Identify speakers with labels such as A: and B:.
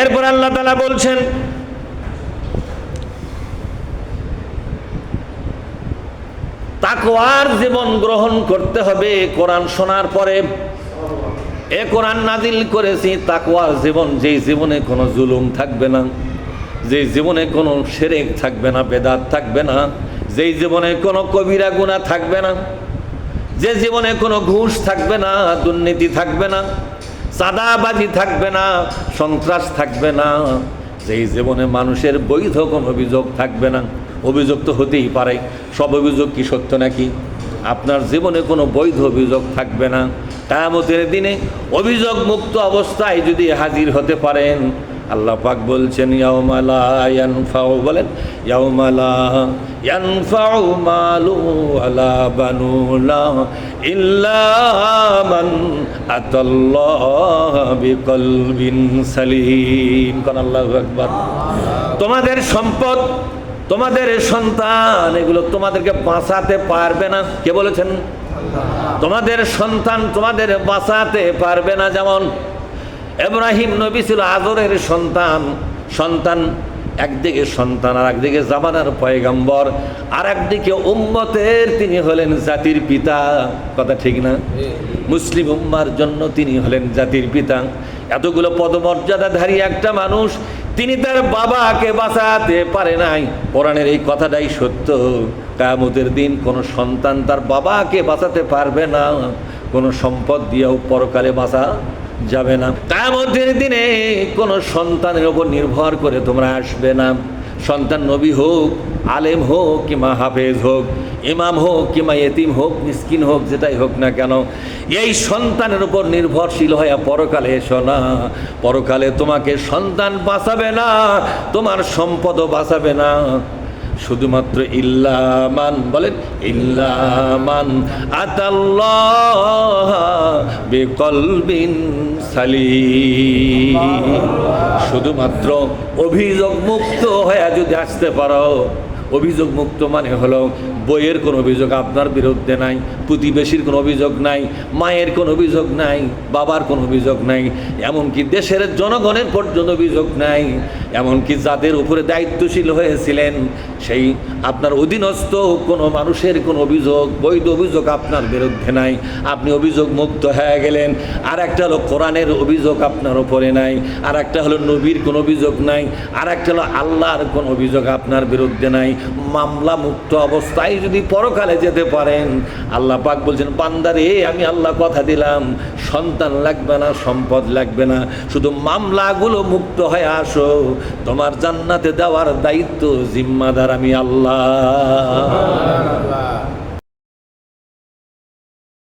A: এরপর আল্লাহ তালা বলছেন, তাকওয়ার জীবন গ্রহণ করতে হবে, কোরআন শোনার পরে। এ কোরআন নাজিল করেছি, তাকওয়ার জীবন, যেই জীবনে কোনো জুলুম থাকবে না, যেই জীবনে কোনো সেরেক থাকবে না, বেদাত থাকবে না, যেই জীবনে কোনো কবিরা গুণা থাকবে না, যে জীবনে কোনো ঘুষ থাকবে না, দুর্নীতি থাকবে না চাঁদাবাজি থাকবে না, সন্ত্রাস থাকবে না। যেই জীবনে মানুষের বৈধ কোনো অভিযোগ থাকবে না, অভিযোগ তো হতেই পারে। সব অভিযোগ কি সত্য নাকি? আপনার জীবনে কোনো বৈধ অভিযোগ থাকবে না। কায়ামতের দিনে অভিযোগ মুক্ত অবস্থায় যদি হাজির হতে পারেন আল্লাহ পাক বলছেন বলেন মালু ইল্লা মান তোমাদের সম্পদ, তোমাদের সন্তান, এগুলো তোমাদেরকে বাঁচাতে পারবে না। কে বলেছেন? তোমাদের সন্তান তোমাদের বাঁচাতে পারবে না, যেমন এব্রাহিম নবী ছিল আদরের সন্তান। সন্তান একদিকে সন্তান আর একদিকে জামানার পয়গম্বর। আর একদিকে উম্মতের তিনি হলেন জাতির পিতা। কথা ঠিক না? মুসলিম উম্মার জন্য তিনি হলেন জাতির পিতা। এতগুলো পদমর্যাদাধারী একটা মানুষ, তিনি তার বাবাকে বাঁচাতে পারে নাই। কোরআনের এই কথাটাই সত্য। কায়ামতের দিন কোনো সন্তান তার বাবাকে বাঁচাতে পারবে না। কোনো সম্পদ দিয়েও পরকালে বাঁচা যাবে না। কায়ামতের দিনে কোনো সন্তানের ওপর নির্ভর করে তোমরা আসবে না। সন্তান নবী হোক, আলেম হোক, কিংবা হাফেজ হোক, ইমাম হোক, কিংবা এতিম হোক, মিসকিন হোক, যেটাই হোক না কেন, এই সন্তানের উপর নির্ভরশীল হয়ে পরকালে এসো না। পরকালে তোমাকে সন্তান বাঁচাবে না, তোমার সম্পদও বাঁচাবে না। শুধুমাত্র ইল্লামান বলেন ইল্লামান আতাল্লাহ। বিকলবিন সালিম। শুধুমাত্র অভিযোগ মুক্ত হয়ে যদি আসতে পারো, অভিযোগ মুক্ত মানে হলো বইয়ের কোনো অভিযোগ আপনার বিরুদ্ধে নাই, প্রতিবেশীর কোনো অভিযোগ নাই, মায়ের কোনো অভিযোগ নাই, বাবার কোনো অভিযোগ নাই, এমনকি দেশের জনগণের পর্যন্ত অভিযোগ নাই। এমনকি যাদের উপরে দায়িত্বশীল হয়েছিলেন, সেই আপনার অধীনস্থ কোনো মানুষের কোনো অভিযোগ, বৈধ অভিযোগ আপনার বিরুদ্ধে নাই। আপনি অভিযোগ মুক্ত হয়ে গেলেন আর একটা হলো কোরআনের অভিযোগ আপনার উপরে নাই আর একটা হলো নবীর কোনো অভিযোগ নাই আর একটা হলো আল্লাহর কোনো অভিযোগ আপনার বিরুদ্ধে নাই। মামলা মুক্ত অবস্থায় যদি পরকালে যেতে পারেন, আল্লাহ পাক বলছেন, বান্দারে, আমি আল্লাহ কথা দিলাম, সন্তান লাগবে না, সম্পদ লাগবে না, শুধু মামলাগুলো মুক্ত হয়ে আসো। তোমার জান্নাতে দেওয়ার দায়িত্ব জিম্মাদার আমি আল্লাহ।